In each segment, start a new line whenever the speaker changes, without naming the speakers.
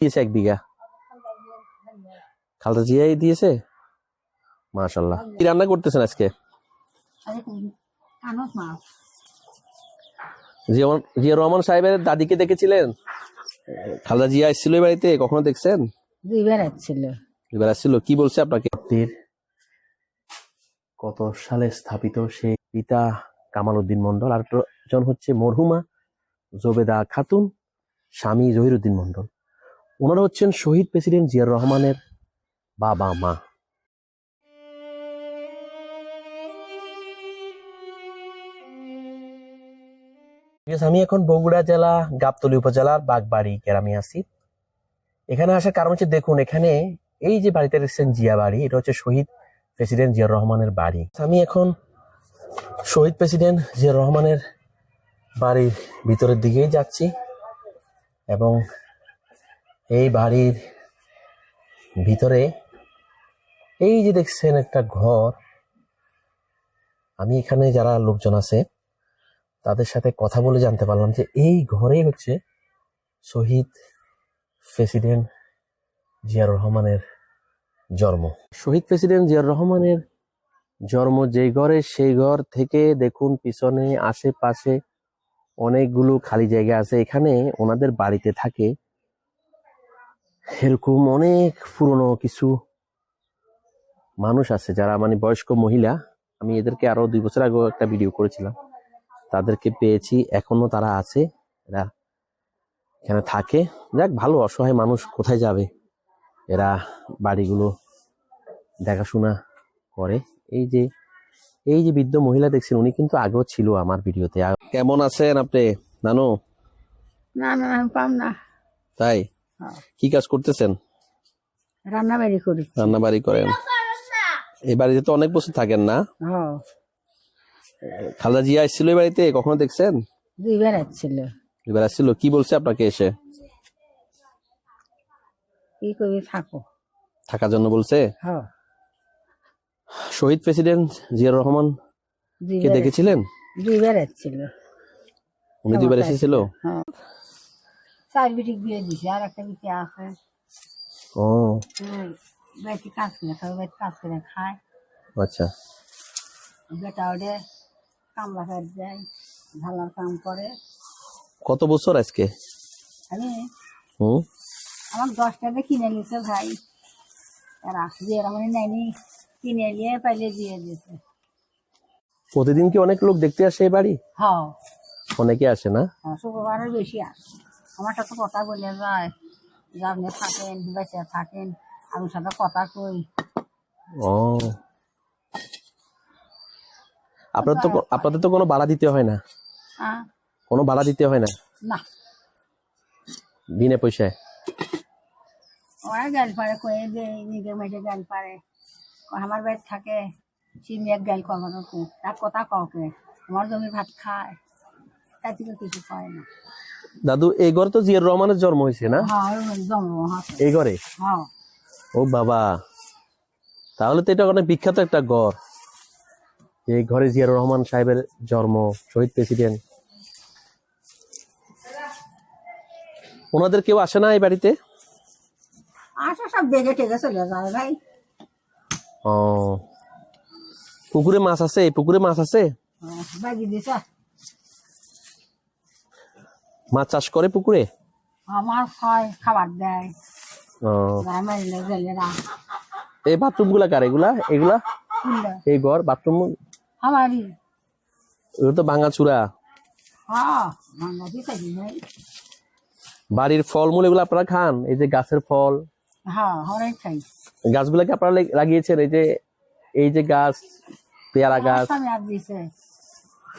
দিয়েছে এক বিঘা। খালতা জিয়াই দিয়েছে? মাশাল্লাহ কি রান্না করতেছেন আজকে? জিয়া রহমান সাহেবের দাদিকে দেখেছিলেন? খালদা জিয়া এসেছিল বাড়িতে কখনো দেখছেন?
দুইবার আসছিল
এবার আসছিল কি বলছে আপনাকে? কত সালে স্থাপিত সেই পিতা কামাল উদ্দিন মন্ডল আর জন হচ্ছে মরহুমা জোবেদা খাতুন স্বামী জহিরুদ্দিন মন্ডল ওনারা হচ্ছেন শহীদ প্রেসিডেন্ট জিয়ার রহমানের বাবা, মা। আমি এখন বগুড়া জেলা, গাবতলী উপজেলার বাগবাড়ি গ্রামে আছি। এখানে আসার কারণ হচ্ছে, দেখুন, এখানে এই যে বাড়িতে রেখেছেন জিয়া বাড়ি, এটা হচ্ছে শহীদ প্রেসিডেন্ট জিয়াউর রহমানের বাড়ি। আমি এখন শহীদ প্রেসিডেন্ট জিয়াউর রহমানের বাড়ির ভিতরের দিকেই যাচ্ছি এবং এই বাড়ির ভিতরে এই যে দেখছেন একটা ঘর, আমি এখানে যারা লোকজন আছে, তাদের সাথে কথা বলে জানতে পারলাম যে এই ঘরেই হচ্ছে শহীদ প্রেসিডেন্ট জিয়াউর রহমানের জন্ম। শহীদ প্রেসিডেন্ট জিয়াউর রহমানের জন্ম যেই ঘরে, সেই ঘর থেকে দেখুন পিছনে, আশেপাশে অনেকগুলো খালি জায়গা আছে। এখানে ওনাদের বাড়িতে থাকে এরকম অনেক পুরনো কিছু মানুষ আছে যারা মানে বয়স্ক মহিলা। আমি এদেরকে আরও দুই বছর আগে একটা ভিডিও করেছিলাম। তাদেরকে পেয়েছি এখনও তারা আছে এরা এখানে থাকে। যাক ভালো অসহায় মানুষ কোথায় যাবে? এরা বাড়িগুলো দেখাশোনা করে। এই যে এই যে বৃদ্ধ মহিলা দেখছেন উনি কিন্তু আগেও ছিল আমার ভিডিওতে কেমন আছেন আপনি? নানু?
না না পাম না।
তাই। কি কাজ করতেছেন?
রান্না বাড়ি করি
রান্না বাড়ি করেন। এই বাড়িতে তো অনেক বছর থাকেন না।
হ্যাঁ।
খালদা জিয়া এসেছিল এই বাড়িতে? কখনো দেখছেন?
দুইবার আসছিল।
এবার আসছিল। কি বলছে আপনাকে এসে?
কি করবি থাকো।
থাকার জন্য বলছে?
হ্যাঁ।
শহীদ প্রেসিডেন্ট জিয়াউর রহমান কে দেখেছিলেন?
দুইবার আসছিল।
উনি দুইবার এসেছিল?
হ্যাঁ। চার বিটি বিয়ে দিছে আর একটা বিটি আছে।
ও।
বেটি কাজ করে খায় বেটি কাজ করে খায়।
আচ্ছা।
বেটা ওদের কামলা কাজ যায় ঢালার কাম করে।
কত বছর আজকে?
আমি
হুম।
আমার দশ টাকা কিনে নিছে ভাই। আর আসলে এরা মানে নেয়নি। কিনে নিয়ে পাইলে দিয়ে দিয়েছে।
প্রতিদিন কি অনেক লোক দেখতে আসে এই বাড়ি?
হ্যাঁ।
অনেকে আসে না?
হ্যাঁ, শুক্রবারের বেশি আসে। আমার সাথে কথা বলে যায়। যে আপনি থাকেন বেঁচে থাকেন আমি সাথে কথা কই।
ও। আপনার তো আপনাদের তো কোনো ভাড়া দিতে হয় না?
হ্যাঁ।
কোনো ভাড়া দিতে হয় না?
না।
বিনা পয়সায়?
ওরা গাল পারে কয়ে যে নিজের মেয়েটে গাল পারে আমার বাড়ি থাকে এক গাল করবার তার কথা কাউকে আমার জমি ভাত খায়। তার থেকে কিছু পায় না।
দাদু এই ঘরে তো জিয়ার রহমানের জন্ম হয়েছে না?
হ্যাঁ
এই ঘরে
হ্যাঁ।
ও বাবা তাহলে তো এটা অনেক বিখ্যাত একটা ঘর। এই ঘরে জিয়ার রহমান সাহেবের জন্ম শহীদ প্রেসিডেন্ট। ওনাদের কেউ আসে না এই বাড়িতে?
আসে সব দেখে টেকে চলে যায় ভাই।
ও পুকুরে মাছ আছে? পুকুরে মাছ আছে?
হ্যাঁ, বাগি দিছে।
মাছ চাষ করে পুকুরে?
আমার হয় খাবার দেয়।
ও। এই বাথরুমগুলা কার এগুলা? এগুলা? এই ঘর বাথরুম?
আমারই।
এগুলো তো ভাঙা চূড়া।
হ্যাঁ
বাড়ির ফলমূল এগুলো আপনারা খান? এই যে গাছের ফল।
হ্যাঁ
গাছগুলাকে আপনারা লাগিয়েছেন? এই যে এই যে গাছ পেয়ারা
আমার
গাছ।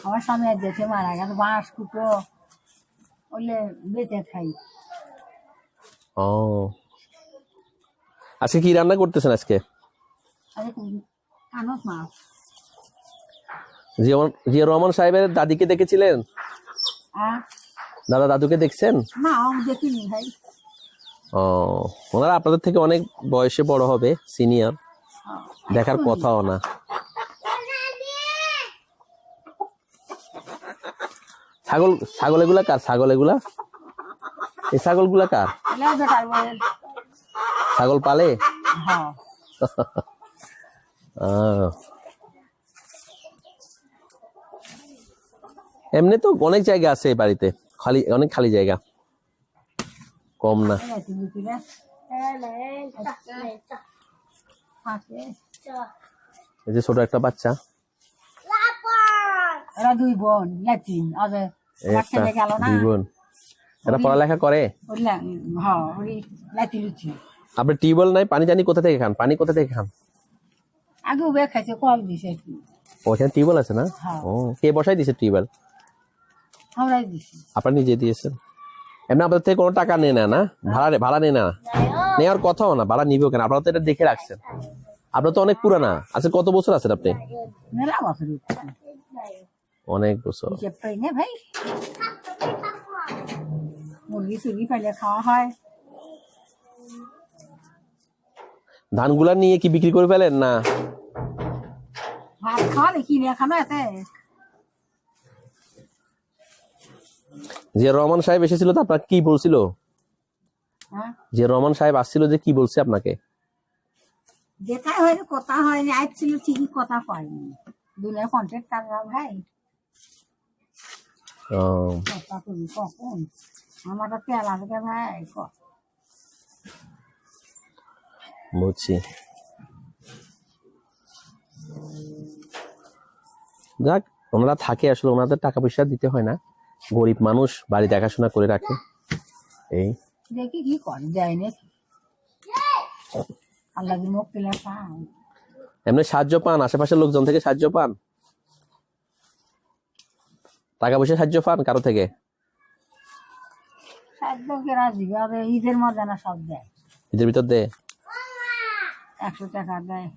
আমার স্বামী আর দিয়েছে মারা গেছে। বাঁশ কুটো। ওলে বেঁচে খাই
ও। আজকে কি রান্না করতেছেন আজকে?
কানত মাছ।
জিয়া রহমান সাহেবের দাদিকে দেখেছিলেন?
হ্যাঁ।
দাদা দাদুকে দেখছেন?
না দেখিনি ভাই।
ও ওনারা আপনাদের থেকে অনেক বয়সে বড় হবে সিনিয়র। দেখার কথাও না। ছাগল ছাগল এগুলা কার? ছাগল এগুলা? এই কার?
এলাও বেটার বল
ছাগল পালে। এমনি তো অনেক জায়গা আছে এই বাড়িতে। খালি, অনেক খালি জায়গা। কম না।
এই
যে ছোট একটা বাচ্চা।
এরা দুই বোন
এই
আমার
একটা
ছেলে গেল না?
দুই বোন। এরা পড়ালেখা করে? আপনি টিউবওয়েল নাই পানি জানি কোথা থেকে খান? পানি কোথা থেকে খান?
আগে উবে খাইছে কল দিছে।
ওখানে টিউবওয়েল আছে না?
হ্যাঁ।
ও কে বসাই দিছে টিউবওয়েল?
আমরাই দিছি।
আপনার নিজে দিয়েছেন। এমনি আপনার থেকে কোনো টাকা নেয় না না? ভাড়া ভাড়া নেয় না? নেওয়ার কথাও না ভাড়া নিবেও কেন? আপনারা তো এটা দেখে রাখছেন। আপনার তো অনেক পুরানা। আছে কত বছর আছেন আপনি? অনেক বছর।
ভাই। মুরগি টুরগি পাইলে খাওয়া হয়।
ধানগুলা নিয়ে কি বিক্রি করে ফেলেন না?
ভাত খানো
রহমান সাহেব এসেছিল তো আপনার কি বলছিল?
হ্যাঁ।
যে রহমান সাহেব আসছিল যে কি বলছে আপনাকে?
দেখাই হয়নি কথা হয়নি আসছিল ঠিকই কথা পাইনি দুনিয়া কন্ট্রাক্ট ভাই
ও,
কথা তুমি কখন আমার তো তেল আসবে ভাই ক-
বুঝছি। যাক ওনারা থাকে আসলে ওনাদের টাকা পয়সা দিতে হয় না। গরিব মানুষ বাড়ি দেখাশোনা করে রাখে। এই।
দেখি কি করে যায় নাকি আল্লাহ মুখ পেলে
এমনি সাহায্য পান? আশেপাশের লোকজন থেকে সাহায্য পান? টাকা পয়সা সাহায্য পান কারও থেকে?
ঈদের মজা না সব দেয়।
এদের ভিতর দে
একশো টাকা দেয়।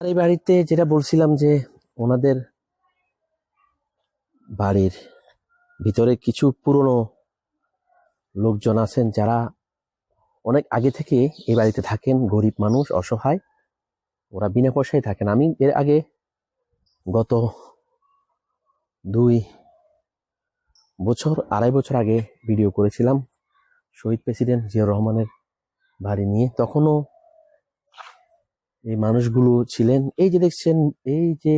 আর এই বাড়িতে যেটা বলছিলাম যে ওনাদের বাড়ির ভিতরে কিছু পুরনো লোকজন আছেন যারা অনেক আগে থেকে এই বাড়িতে থাকেন গরিব মানুষ অসহায় ওরা বিনা পয়সায় থাকেন। আমি এর আগে গত দুই বছর আড়াই বছর আগে ভিডিও করেছিলাম শহীদ প্রেসিডেন্ট জিয়াউর রহমানের বাড়ি নিয়ে। তখনও এই মানুষগুলো ছিলেন। এই যে দেখছেন এই যে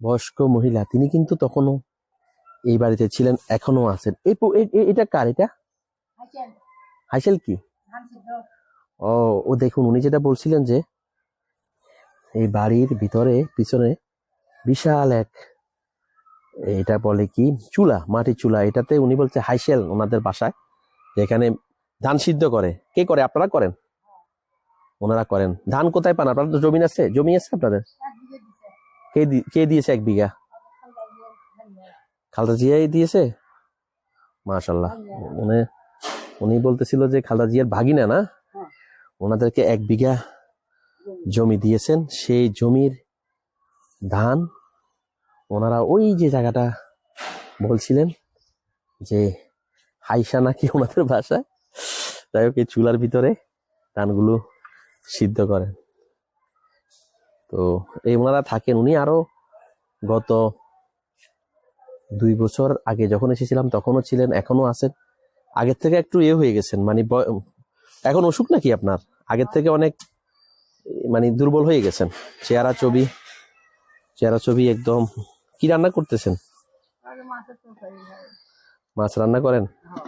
বয়স্ক মহিলা তিনি কিন্তু তখনও এই বাড়িতে ছিলেন এখনও আছেন। এই এটা কার এটা? হাইসেল কি? ও ও দেখুন উনি যেটা বলছিলেন যে এই বাড়ির ভিতরে পিছনে বিশাল এক এটা বলে কি? চুলা মাটির চুলা। এটাতে উনি বলছে হাইসেল ওনাদের বাসায় যেখানে ধান সিদ্ধ করে। কে করে? আপনারা করেন? ওনারা করেন। ধান কোথায় পান? আপনাদের তো জমি আছে? জমি আছে আপনাদের? কে কে দিয়েছে এক বিঘা? খালদা জিয়াই দিয়েছে? মাশাল্লাহ উনি উনি বলতেছিল যে খালদা জিয়ার ভাগিনা না। ওনাদেরকে এক বিঘা জমি দিয়েছেন। সেই জমির ধান ওনারা ওই যে জায়গাটা বলছিলেন যে হাইসা নাকি ওনাদের ভাষায় যাই হোক, এই চুলার ভিতরে ধানগুলো সিদ্ধ করেন। তো এই ওনারা থাকেন। উনি আরও গত দুই বছর আগে যখন এসেছিলাম, তখনও ছিলেন এখনও আছেন। আগের থেকে একটু ইয়ে হয়ে গেছেন মানে এখন অসুখ নাকি আপনার? আগের থেকে অনেক মানে দুর্বল হয়ে গেছেন। চেহারা ছবি চেহারা ছবি একদম কি রান্না করতেছেন? মাছ রান্না করেন?
হ্যাঁ,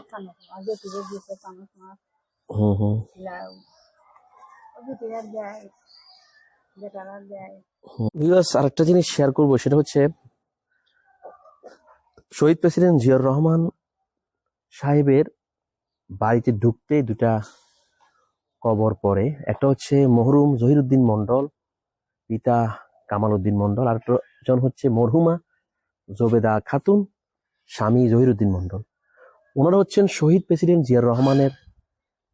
হুম হুম। আরেকটা জিনিস শেয়ার করব সেটা হচ্ছে শহীদ প্রেসিডেন্ট জিয়াউর রহমান সাহেবের বাড়িতে ঢুকতে দুটা কবর পড়ে একটা হচ্ছে মহরুম জহিরুদ্দিন মন্ডল পিতা কামাল উদ্দিন মন্ডল আর জন হচ্ছে মরহুমা, জোবেদা খাতুন, স্বামী জহিরুদ্দিন মন্ডল ওনারা হচ্ছেন শহীদ প্রেসিডেন্ট জিয়াউর রহমানের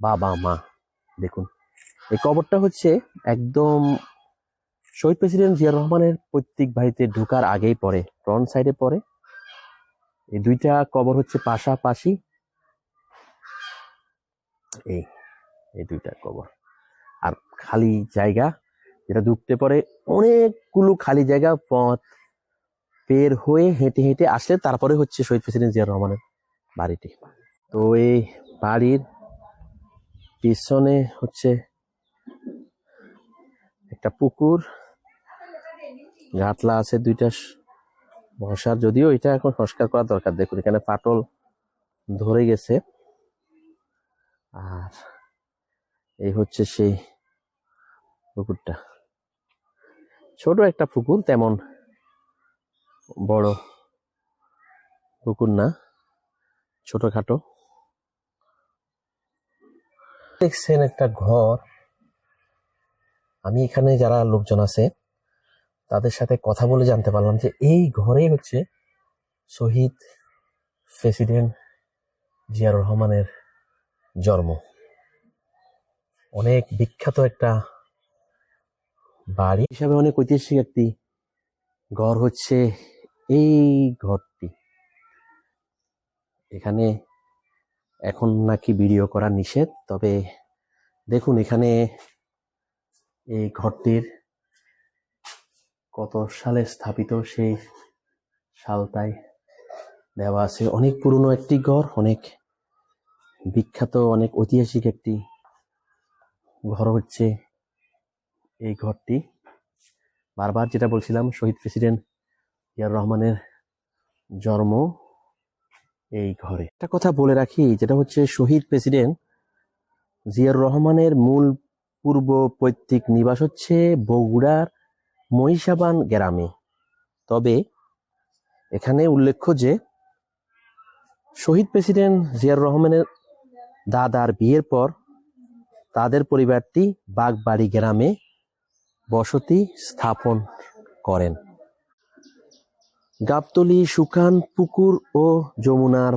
বাবা, মা। দেখুন, এই কবরটা হচ্ছে একদম শহীদ প্রেসিডেন্ট জিয়া রহমানের পৈতৃক বাড়িতে ঢুকার আগেই পড়ে ফ্রন্ট সাইডে পড়ে। এই দুইটা কবর হচ্ছে পাশাপাশি। এই এই দুইটা কবর। আর খালি জায়গা যেটা ঢুকতে পরে অনেকগুলো খালি জায়গা পথ বের হয়ে হেঁটে হেঁটে আসলে তারপরে হচ্ছে শহীদ প্রেসিডেন্ট জিয়া রহমানের বাড়িটি তো এই বাড়ির পিছনে হচ্ছে একটা পুকুর ঘাটলা আছে দুইটা বসার যদিও এটা এখন সংস্কার করা দরকার। দেখুন, এখানে পাটল ধরে গেছে। আর এই হচ্ছে সেই পুকুরটা। ছোট একটা পুকুর, তেমন বড় পুকুর না, ছোটখাটো। দেখছেন একটা ঘর। আমি এখানে যারা লোকজন আছে, তাদের সাথে কথা বলে জানতে পারলাম যে এই ঘরেই হচ্ছে শহীদ প্রেসিডেন্ট জিয়াউর রহমানের জন্ম। অনেক বিখ্যাত একটা বাড়ি। হিসাবে অনেক ঐতিহাসিক একটি ঘর হচ্ছে এই ঘরটি। এখানে এখন নাকি ভিডিও করা নিষেধ, তবে দেখুন এখানে এই ঘরটির কত সালে স্থাপিত সেই সালটাই দেওয়া আছে। অনেক পুরনো একটি ঘর, অনেক বিখ্যাত, অনেক ঐতিহাসিক একটি ঘর হচ্ছে এই ঘরটি। বারবার যেটা বলছিলাম, শহীদ প্রেসিডেন্ট জিয়াউর রহমানের জন্ম এই ঘরে। একটা কথা বলে রাখি, যেটা হচ্ছে শহীদ প্রেসিডেন্ট জিয়াউর রহমানের মূল পূর্ব পৈতৃক নিবাস হচ্ছে বগুড়ার মহিষাবান গ্রামে। তবে এখানে উল্লেখ্য যে, শহীদ প্রেসিডেন্ট জিয়াউর রহমানের দাদার বিয়ের পর তাদের পরিবারটি বাগবাড়ি গ্রামে বসতি স্থাপন করেন। গাবতলি সুকান পুকুর ও যমুনার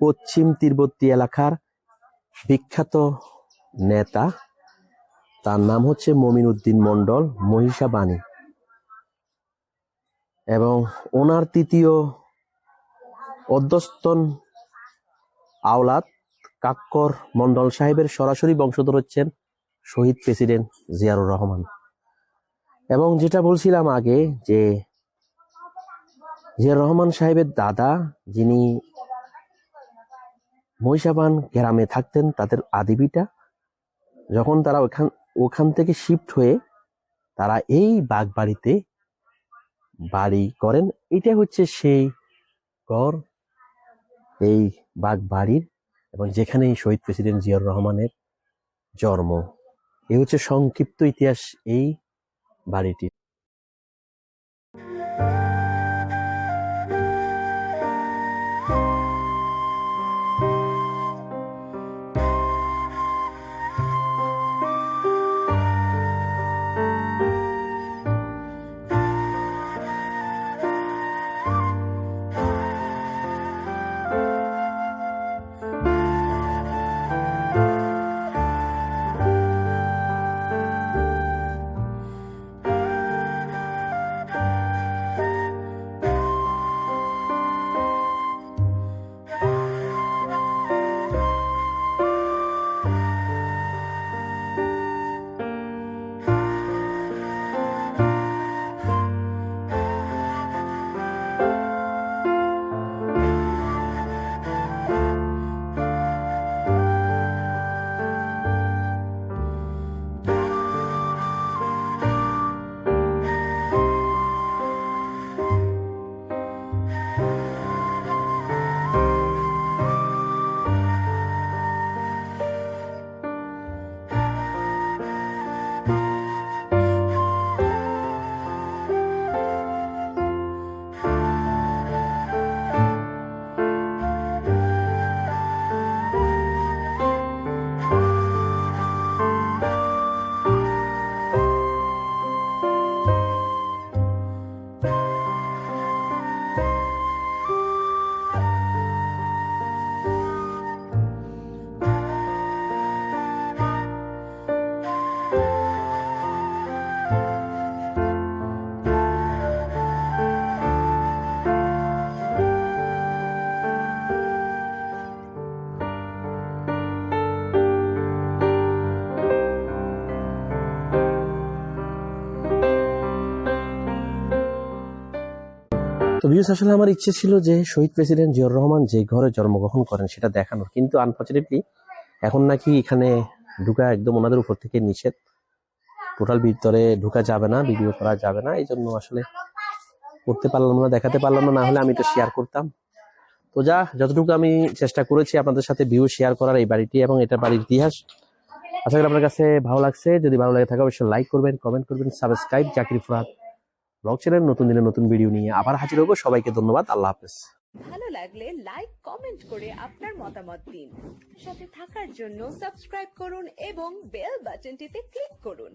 পশ্চিম তীরবর্তী এলাকার বিখ্যাত নেতা। তার নাম হচ্ছে মমিন উদ্দিন মন্ডল মহিষাবাণী। এবং ওনার তৃতীয় অধ্যস্তন আওলাদ কাক্কর মন্ডল সাহেবের সরাসরি বংশধর হচ্ছেন শহীদ প্রেসিডেন্ট জিয়াউর রহমান। এবং যেটা বলছিলাম আগে যে জিয়াউর রহমান সাহেবের দাদা যিনি মহিষাবান গ্রামে থাকতেন, তাদের আদিবিটা, যখন তারা ওখান ওখান থেকে শিফট হয়ে তারা এই বাগবাড়িতে বাড়ি করেন, এটা হচ্ছে সেই ঘর এই বাগবাড়ির এবং যেখানে শহীদ প্রেসিডেন্ট জিয়াউর রহমানের জন্ম। এ হচ্ছে সংক্ষিপ্ত ইতিহাস এই বাড়িটির তো আসলে আমার ইচ্ছে ছিল যে শহীদ প্রেসিডেন্ট জিয়র রহমান যে ঘরে জন্মগ্রহণ করেন সেটা দেখানোর। কিন্তু আনফর্চুনেটলি এখন নাকি এখানে ঢুকা একদম ওনাদের উপর থেকে নিষেধ। টোটাল ভিতরে ঢুকা যাবে না, ভিডিও করা যাবে না এই জন্য আসলে করতে পারলাম না, দেখাতে পারলাম না না হলে আমি তো শেয়ার করতাম। তো যা, যতটুকু আমি চেষ্টা করেছি আপনাদের সাথে ভিউ শেয়ার করার এই বাড়িটি এবং এটা বাড়ির ইতিহাস। আশা করি আপনার কাছে ভালো লাগছে। যদি ভালো লাগে থাকে অবশ্যই লাইক করবেন কমেন্ট করবেন subscribe Zakir Furat blog channel, নতুন দিনে নতুন ভিডিও নিয়ে আবার হাজির হব। সবাইকে ধন্যবাদ, আল্লাহ হাফেজ।
ভালো লাগলে লাইক কমেন্ট করে আপনার মতামত দিন। সাথে থাকার জন্য সাবস্ক্রাইব করুন এবং বেল বাটনটিতে ক্লিক করুন।